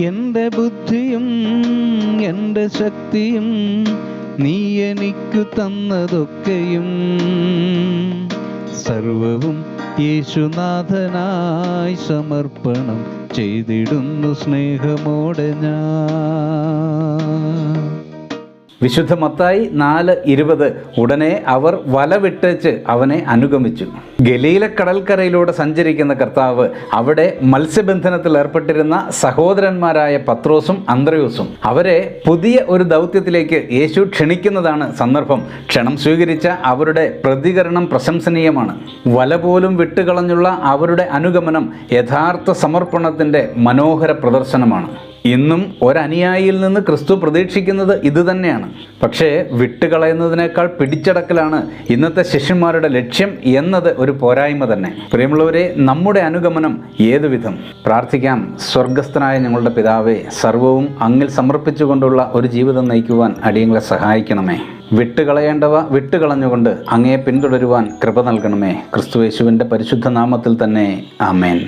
എന്റെ ബുദ്ധിയും എന്റെ ശക്തിയും നീ എനിക്കു തന്നതൊക്കെയും. സർവവും യേശുനാഥനായി സമർപ്പണം ചെയ്തിടുന്നു സ്നേഹമോടെ ഞാൻ. വിശുദ്ധ മത്തായി നാല് ഇരുപത്. ഉടനെ അവർ വല വിട്ടേച്ച് അവനെ അനുഗമിച്ചു. ഗലീല കടൽക്കരയിലൂടെ സഞ്ചരിക്കുന്ന കർത്താവ് അവിടെ മത്സ്യബന്ധനത്തിൽ ഏർപ്പെട്ടിരുന്ന സഹോദരന്മാരായ പത്രോസും അന്ത്രയോസും. അവരെ പുതിയ ഒരു ദൗത്യത്തിലേക്ക് യേശു ക്ഷണിക്കുന്നതാണ് സന്ദർഭം. ക്ഷണം സ്വീകരിച്ച അവരുടെ പ്രതികരണം പ്രശംസനീയമാണ്. വല പോലും വിട്ടുകളഞ്ഞുള്ള അവരുടെ അനുഗമനം യഥാർത്ഥ സമർപ്പണത്തിന്റെ മനോഹര പ്രദർശനമാണ്. ഇന്നും ഒരനുയായിയിൽ നിന്ന് ക്രിസ്തു പ്രതീക്ഷിക്കുന്നത് ഇതുതന്നെയാണ് പക്ഷേ വിട്ടുകളയുന്നതിനേക്കാൾ പിടിച്ചടക്കലാണ് ഇന്നത്തെ ശിഷ്യന്മാരുടെ ലക്ഷ്യം എന്നത് ഒരു പോരായ്മ തന്നെ. പ്രിയമുള്ളവരെ നമ്മുടെ അനുഗമനം ഏതുവിധം? പ്രാർത്ഥിക്കാം. സ്വർഗസ്ഥനായ ഞങ്ങളുടെ പിതാവെ സർവവും അങ്ങിൽ സമർപ്പിച്ചുകൊണ്ടുള്ള ഒരു ജീവിതം നയിക്കുവാൻ അടിയങ്ങളെ സഹായിക്കണമേ. വിട്ടുകളയേണ്ടവ വിട്ടുകളഞ്ഞുകൊണ്ട് അങ്ങയെ പിന്തുടരുവാൻ കൃപ നൽകണമേ. ക്രിസ്തുയേശുവിന്റെ പരിശുദ്ധ നാമത്തിൽ തന്നെ. ആമേൻ.